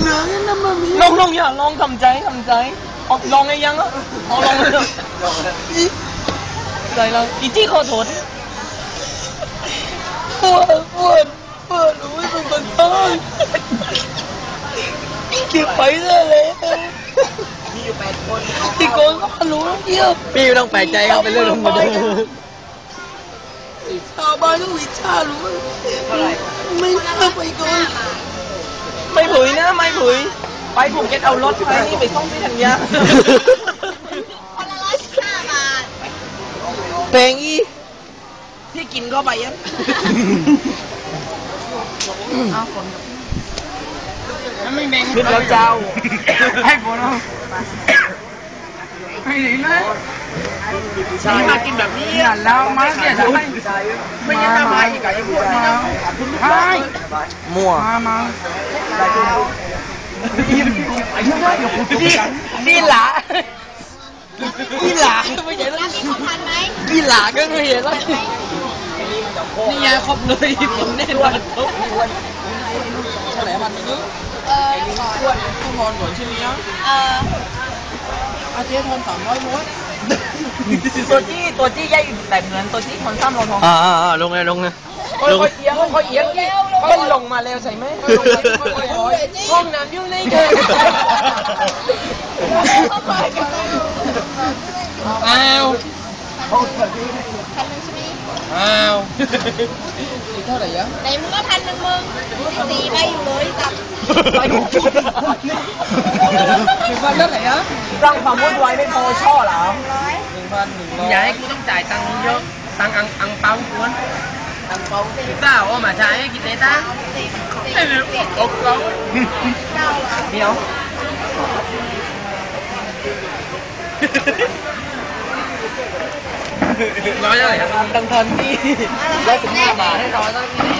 เหลืองั้นนะมามีลองลองอย่าลองทำใจทำใจเอาลองไงยังอะเอาลองเลยใจเราอีจี้ขอโทษปวดปวดปวดรู้ไม่เป็นคนตายเก็บไปได้เลยที่โกนก็รู้แล้วเดียวพี่ไม่ต้องแปลกใจครับเป็นเรื่องธรรมดาชาวบ้านต้องวิชารู้ไม่น่าไปโกน ไม่ผุยนะไม่ผุย ไปผมเก็ตเอารถไปนี่ไปส่งที่ธัญญาคนละร้อยสิบห้าบาท แพงอีพี่กินเข้าไปยังไม่แบ่งขึ้นแล้วเจ้า ให้ผมเอาให้ดีนะนี่มากินแบบนี้แล้วมาเสียไม่ไม่ยังทำไมอีกอะยังพูดมาใช่ มั่วมามานี่หลานี่หลาไม่ใช่ร้านนี้คนทันไหมนี่หลาก็ไม่เห็นแล้วนี่ยาครบเลยผมแน่นอนเท่าไหร่พันนึงเออก่อนคุณพรก่อนชิ้นนี้เอออาเจ๊ทอนสามร้อยม้วนตัวจี้ตัวจี้ใหญ่แบบเหมือนตัวจี้ทอนซ้ำรองทองอ่าอ่าลงเลยลงเลย ค่อยๆเอียงค่อยๆเอียงก็ลงมาเร็วใส่ไหมค่อยๆห้องน้ำยุ่งนี่เกินอ้าวพันหนึ่งใช่ไหมอ้าวเท่าไหร่ยะ ไหนมึงก็พันหนึ่งมึงสี่ใบอยู่เลยจับ ไปหกจุดหนึ่งพันเท่าไหร่ยะสร้างความวุ่นวายไม่พอช่อเหรอร้อยหนึ่งพันหนึ่งร้อยอย่าให้กูต้องจ่ายตังค์เยอะ ตังค์อังอังเปากวนอังเปาเก้าเอามาใช้กี่เตต้าสิบสิบไม่รู้ ตกเราเก้าเหรอเดี๋ยวร้อยเท่